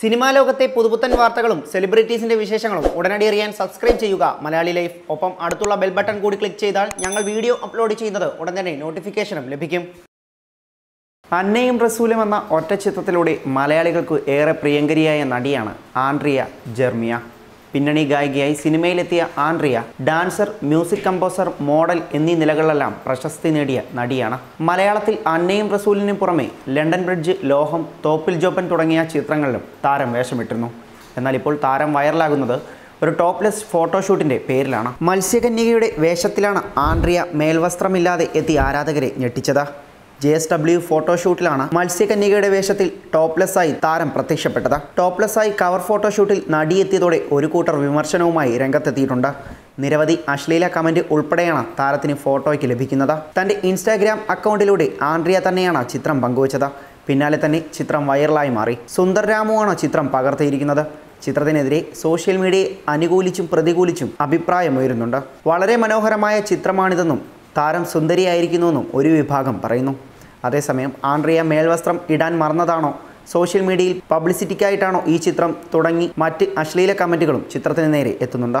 Cinema ലോകത്തെ പുതുപുത്തൻ വാർത്തകളും സെലിബ്രിറ്റീസിന്റെ വിശേഷങ്ങളും ഉടനടി അറിയാൻ സബ്സ്ക്രൈബ് ചെയ്യുക. മലയാളി ലൈഫ്. ഒപ്പം അടുത്തുള്ള ബെൽ ബട്ടൺ കൂടി ക്ലിക്ക് ചെയ്താൽ ഞങ്ങൾ വീഡിയോ അപ്ലോഡ് ചെയ്യുന്നത് ഉടൻ തന്നെ നോട്ടിഫിക്കേഷനും ലഭിക്കും. അന്നയും റസൂലും എന്ന ഒറ്റ ചിത്രത്തിലൂടെ മലയാളികൾക്ക് ഏറെ പ്രിയങ്കരിയായ നടിയാണ് ആൻഡ്രിയ ജെർമിയ. പിന്നണി ഗായികയായി സിനിമയിലെത്തിയ Andrea dancer music composer model എന്നീ നിലകളിലെല്ലാം പ്രശസ്തി നേടിയ നടിയാണ്. മലയാളത്തിൽ അന്നയും റസൂലിനും പുറമെ ലണ്ടൻ ബ്രിഡ്ജ് ലോഹം തോപ്പിൽ ജോപ്പൻ തുടങ്ങിയ ചിത്രങ്ങളിലും താരം വേഷമിട്ടിരുന്നു. എന്നാൽ ഇപ്പോൾ താരം വൈറലാകുന്നത് ഒരു ടോപ്ലെസ് ഫോട്ടോഷൂട്ടിന്റെ പേരിലാണ്. മത്സ്യകന്യകയുടെ വേഷത്തിലാണ് ആൻഡ്രിയ മേൽവസ്ത്രമില്ലാതെ എത്തി ആരാധകരെ ഞെട്ടിച്ചത്. ജെ എസ് ഡബ്ല്യു ഫോട്ടോഷൂട്ടിലാണ് മത്സ്യകന്യകയുടെ വേഷത്തിൽ ടോപ്ലെസ് ആയി താരം പ്രത്യക്ഷപ്പെട്ടത്. ടോപ്ലെസ് ആയി കവർ ഫോട്ടോഷൂട്ടിൽ നടിയെത്തിയതോടെ ഒരു കൂട്ടർ വിമർശനവുമായി രംഗത്തെത്തിയിട്ടുണ്ട്. നിരവധി അശ്ലീല കമന്റ് ഉൾപ്പെടെയാണ് താരത്തിന് ഫോട്ടോയ്ക്ക് ലഭിക്കുന്നത്. തന്റെ ഇൻസ്റ്റാഗ്രാം അക്കൗണ്ടിലൂടെ ആൻഡ്രിയ തന്നെയാണ് ചിത്രം പങ്കുവച്ചത്. പിന്നാലെ തന്നെ ചിത്രം വൈറലായി മാറി. സുന്ദർ രാമുവാണ് ചിത്രം പകർത്തിയിരിക്കുന്നത്. ചിത്രത്തിനെതിരെ സോഷ്യൽ മീഡിയയെ അനുകൂലിച്ചും പ്രതികൂലിച്ചും അഭിപ്രായമുയരുന്നുണ്ട്. വളരെ മനോഹരമായ ചിത്രമാണിതെന്നും താരം സുന്ദരിയായിരിക്കുന്നുവെന്നും ഒരു വിഭാഗം പറയുന്നു. അതേസമയം ആൻഡ്രിയ മേൽവസ്ത്രം ഇടാൻ മറന്നതാണോ? സോഷ്യൽ മീഡിയയിൽ പബ്ലിസിറ്റിക്കായിട്ടാണോ ഈ ചിത്രം തുടങ്ങി മറ്റ് അശ്ലീല കമന്റുകളും ചിത്രത്തിന് നേരെ എത്തുന്നുണ്ട്?